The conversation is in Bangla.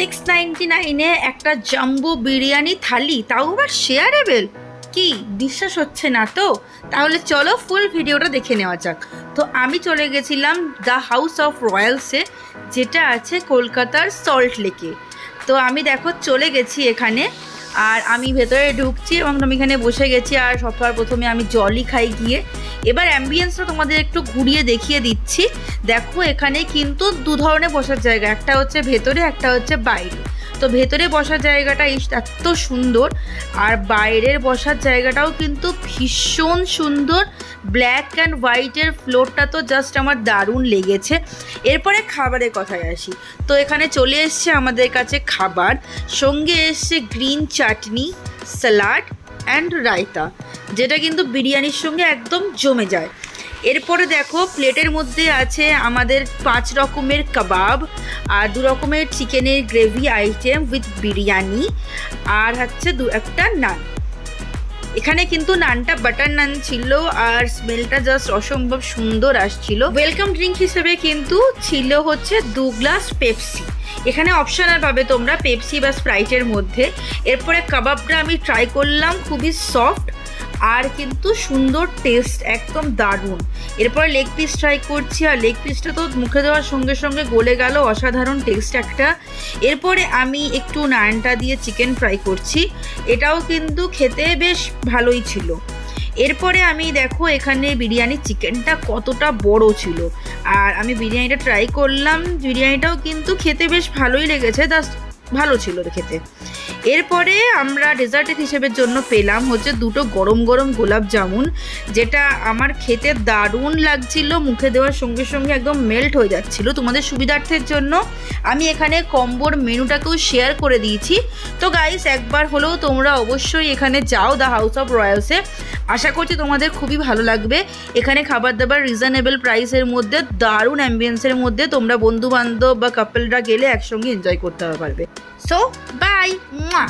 সিক্স নাইনটি নাইনে একটা জাম্বো বিরিয়ানি থালি তাও আবার শেয়ারেবেল কি, বিশ্বাস হচ্ছে না তো? তাহলে চলো ফুল ভিডিওটা দেখে নেওয়া যাক। তো আমি চলে গেছিলাম দ্য হাউস অফ রয়্যালসে যেটা আছে কলকাতার সল্ট লেকে তো আমি দেখো চলে গেছি এখানে। আর আমি ভেতরে ঢুকছি এবং আমি এখানে বসে গেছি আর সবার প্রথমে আমি জলই খাই গিয়ে। এবার অ্যাম্বিয়েন্সটা তোমাদের একটু ঘুরিয়ে দেখিয়ে দিচ্ছি। দেখো এখানে কিন্তু দু ধরনের বসার জায়গা, একটা হচ্ছে ভেতরে, একটা হচ্ছে বাইরে। তো ভেতরে বসার জায়গাটা এত সুন্দর। আর বাইরের বসার জায়গাটাও কিন্তু ভীষণ সুন্দর। ব্ল্যাক অ্যান্ড হোয়াইটের ফ্লোরটা তো জাস্ট আমার দারুণ লেগেছে। এরপরে খাবারের কথায় আসি। তো এখানে চলে এসছে আমাদের কাছে খাবার। সঙ্গে এসছে green chutney salad and raita যেটা কিন্তু বিরিয়ানির সঙ্গে একদম জমে যায়। এরপরে দেখো, প্লেটের মধ্যে আছে আমাদের পাঁচ রকমের কাবাব, আর দু রকমের চিকেনের গ্রেভি আইটেম উইথ বিরিয়ানি, আর হচ্ছে দু একটা নান। এখানে কিন্তু নানটা বাটার নান ছিল, আর স্মেলটা জাস্ট অসম্ভব সুন্দর আসছিল। ওয়েলকাম ড্রিঙ্ক হিসেবে কিন্তু ছিল হচ্ছে দু গ্লাস পেপসি এখানে অপশনাল পাবে তোমরা পেপসি বা স্প্রাইটের মধ্যে। এরপরে কাবাবটা আমি ট্রাই করলাম, খুবই সফট আর কিন্তু সুন্দর টেস্ট একদম দারুণ। এরপরে লেগ পিস ট্রাই করছি, আর লেগ পিসটা তো মুখে দেওয়ার সঙ্গে সঙ্গে গলে গেল, অসাধারণ টেস্ট একটা। এরপরে আমি একটু নানটা দিয়ে চিকেন ফ্রাই করছি, এটাও কিন্তু খেতে বেশ ভালোই ছিল। এরপরে আমি দেখো এখানে বিরিয়ানি চিকেনটা কতটা বড় ছিল। আর আমি বিরিয়ানিটা ট্রাই করলাম, বিরিয়ানিটাও কিন্তু খেতে বেশ ভালোই লেগেছে তা ভালো ছিল খেতে। এরপরে আমরা ডেজার্টের হিসেবের জন্য পেলাম হচ্ছে দুটো গরম গরম গোলাপ জামুন, যেটা আমার খেতে দারুণ লাগছিল, মুখে দেওয়ার সঙ্গে সঙ্গে একদম মেল্ট হয়ে যাচ্ছিল। তোমাদের সুবিধার্থের জন্য আমি এখানে কম্বোর মেনুটাকেও শেয়ার করে দিয়েছি। তো গাইস একবার হলেও তোমরা অবশ্যই এখানে যাও দ্য হাউস অফ রয়্যালসে আশা করছি তোমাদের খুবই ভালো লাগবে। এখানে খাবার দাবার রিজনেবল প্রাইসের মধ্যে, দারুণ অ্যাম্বিয়েন্সের মধ্যে তোমরা বন্ধু বান্ধব বা কাপলরা গেলে একসঙ্গে এনজয় করতে পারবে। So, bye! Mwah.